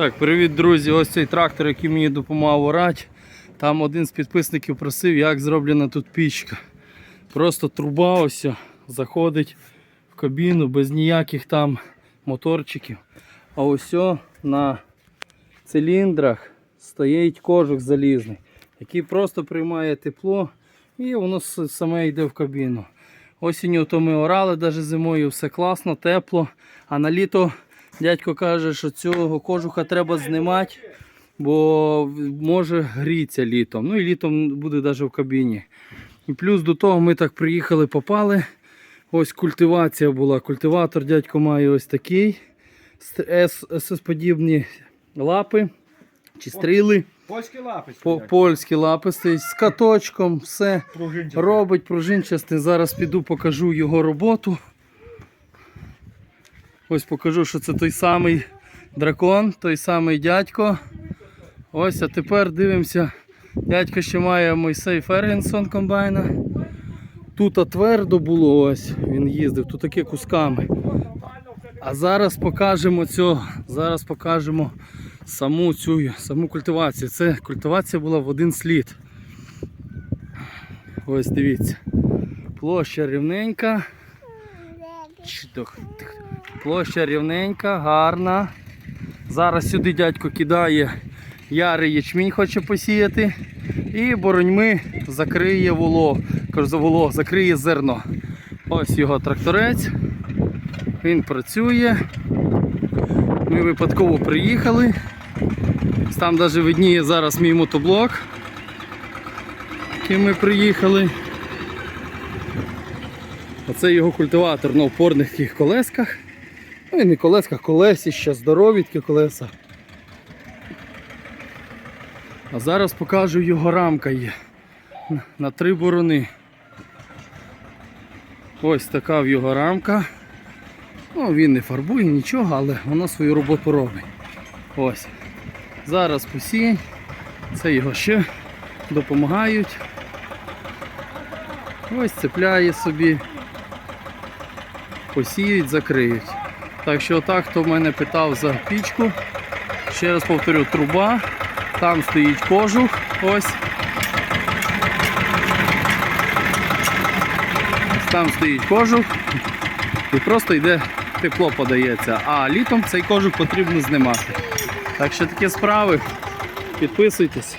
Так, привіт, друзі. Ось цей трактор, який мені допомагав орати. Там один з підписників просив, як зроблена тут пічка. Просто труба ось заходить в кабіну без ніяких там моторчиків. А ось на циліндрах стоїть кожух залізний, який просто приймає тепло і воно саме йде в кабіну. Осінню то ми орали, навіть зимою все класно, тепло. А на літо дядько каже, що цього кожуха треба знімати, бо може гріться літом. Ну і літом буде навіть в кабіні. І плюс до того ми так приїхали, попали. Ось культивація була. Культиватор дядько має ось такий. СС-подібні лапи чи стріли. Польські лапи. По, польські лапи стоять з каточком, все. Пружинчики. Робить пружинчастий. Зараз піду покажу його роботу. Ось покажу, що це той самий дракон, той самий дядько. Ось, а тепер дивимося. Дядько ще має Мойсей Фергенсон комбайна. Тут твердо було ось, він їздив, тут таке кусками. А зараз покажемо цього. Зараз покажемо саму цю саму культивацію. Це культивація була в один слід. Ось дивіться. Площа рівненька. Площа рівненька, гарна. Зараз сюди дядько кидає ярий ячмінь, хоче посіяти. І бороньми закриє воло, воло, закриє зерно. Ось його тракторець. Він працює. Ми випадково приїхали. Там навіть видніє зараз мій мотоблок, яким ми приїхали. Оце його культиватор на опорних таких колесках. Ну і не колесках, колесіща, здорові такі колеса. А зараз покажу його рамка є на- три борони. Ось така в його рамка. Ну, він не фарбує нічого, але воно свою роботу робить. Ось. Зараз посінь. Це його ще допомагають. Ось цепляє собі. Посіють, закриють. Так що отак, хто мене питав за пічку. Ще раз повторю, труба. Там стоїть кожух. Ось Там стоїть кожух. І просто йде тепло подається. А літом цей кожух потрібно знімати. Так що такі справи. Підписуйтесь.